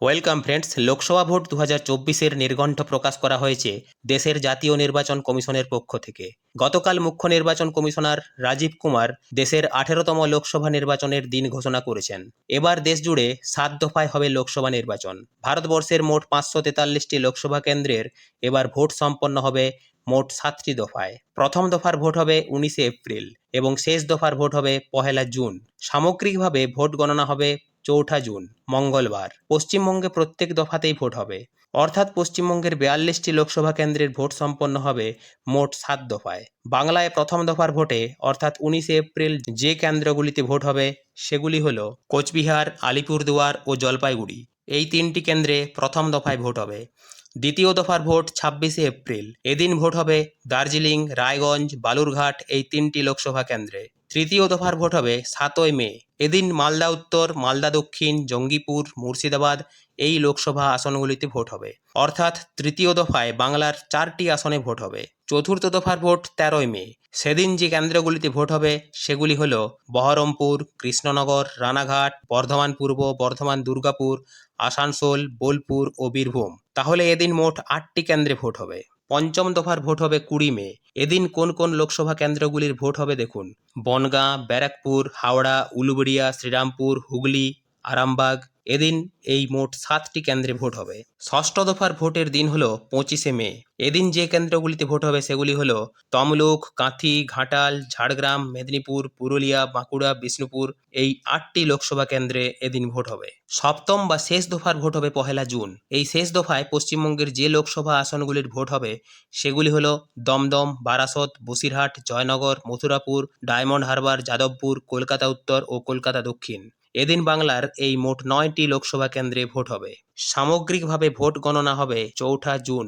Welcome friends, Lok Sabha vote দু হাজার চব্বিশের নির্ঘণ্ট প্রকাশ করা হয়েছে দেশের জাতীয় নির্বাচন কমিশনের পক্ষ থেকে। গতকাল মুখ্য নির্বাচন কমিশনার রাজীব কুমার দেশের আঠেরোতম লোকসভা নির্বাচনের দিন ঘোষণা করেছেন। এবার দেশ জুড়ে সাত দফায় হবে লোকসভা নির্বাচন। ভারতবর্ষের মোট পাঁচশো তেতাল্লিশটি লোকসভা কেন্দ্রের এবার ভোট সম্পন্ন হবে মোট সাতটি দফায়। প্রথম দফার ভোট হবে উনিশে এপ্রিল এবং শেষ দফার ভোট হবে পহেলা জুন। সামগ্রিকভাবে ভোট গণনা হবে চৌঠা জুন, মঙ্গলবার। পশ্চিমবঙ্গে প্রত্যেক দফাতেই ভোট হবে। অর্থাৎ পশ্চিমবঙ্গের বিয়াল্লিশটি লোকসভা কেন্দ্রের ভোট সম্পন্ন হবে মোট সাত দফায়। বাংলায় প্রথম দফার ভোটে, অর্থাৎ উনিশে এপ্রিল যে কেন্দ্রগুলিতে ভোট হবে, সেগুলি হল কোচবিহার, আলিপুরদুয়ার ও জলপাইগুড়ি। এই তিনটি কেন্দ্রে প্রথম দফায় ভোট হবে। দ্বিতীয় দফার ভোট ছাব্বিশে এপ্রিল। এদিন ভোট হবে দার্জিলিং, রায়গঞ্জ, বালুরঘাট এই তিনটি লোকসভা কেন্দ্রে। তৃতীয় দফার ভোট হবে সাতই মে। এদিন মালদা উত্তর, মালদা দক্ষিণ, জঙ্গিপুর, মুর্শিদাবাদ এই লোকসভা আসনগুলিতে ভোট হবে। অর্থাৎ তৃতীয় দফায় বাংলার চারটি আসনে ভোট হবে। চতুর্থ দফার ভোট তেরোই মে। সেদিন যে কেন্দ্রগুলিতে ভোট হবে, সেগুলি হল বহরমপুর, কৃষ্ণনগর, রানাঘাট, বর্ধমান পূর্ব, বর্ধমান দুর্গাপুর, আসানসোল, বোলপুর ও বীরভূম। তাহলে এদিন মোট আটটি কেন্দ্রে ভোট হবে। পঞ্চম দফার ভোট হবে কুড়ি মে। এদিন কোন কোন লোকসভা কেন্দ্রগুলির ভোট হবে দেখুন। বনগাঁ, ব্যারাকপুর, হাওড়া, উলুবেড়িয়া, শ্রীরামপুর, হুগলি আরামবাগ, এদিন এই মোট সাতটি কেন্দ্রে ভোট হবে। ষষ্ঠ দফার ভোটের দিন হলো পঁচিশে মে। এদিন যে কেন্দ্রগুলিতে ভোট হবে সেগুলি হলো তমলুক, কাঁথি, ঘাটাল, ঝাড়গ্রাম, মেদিনীপুর, পুরুলিয়া, বাঁকুড়া, বিষ্ণুপুর এই আটটি লোকসভা কেন্দ্রে এদিন ভোট হবে। সপ্তম বা শেষ দফার ভোট হবে পহেলা জুন। এই শেষ দফায় পশ্চিমবঙ্গের যে লোকসভা আসনগুলির ভোট হবে, সেগুলি হলো দমদম, বারাসত, বসিরহাট, জয়নগর, মথুরাপুর, ডায়মন্ড হারবার, যাদবপুর, কলকাতা উত্তর ও কলকাতা দক্ষিণ। এদিন বাংলার এই মোট নয়টি লোকসভা কেন্দ্রে ভোট হবে। সামগ্রিকভাবে ভোট গণনা হবে চৌঠা জুন।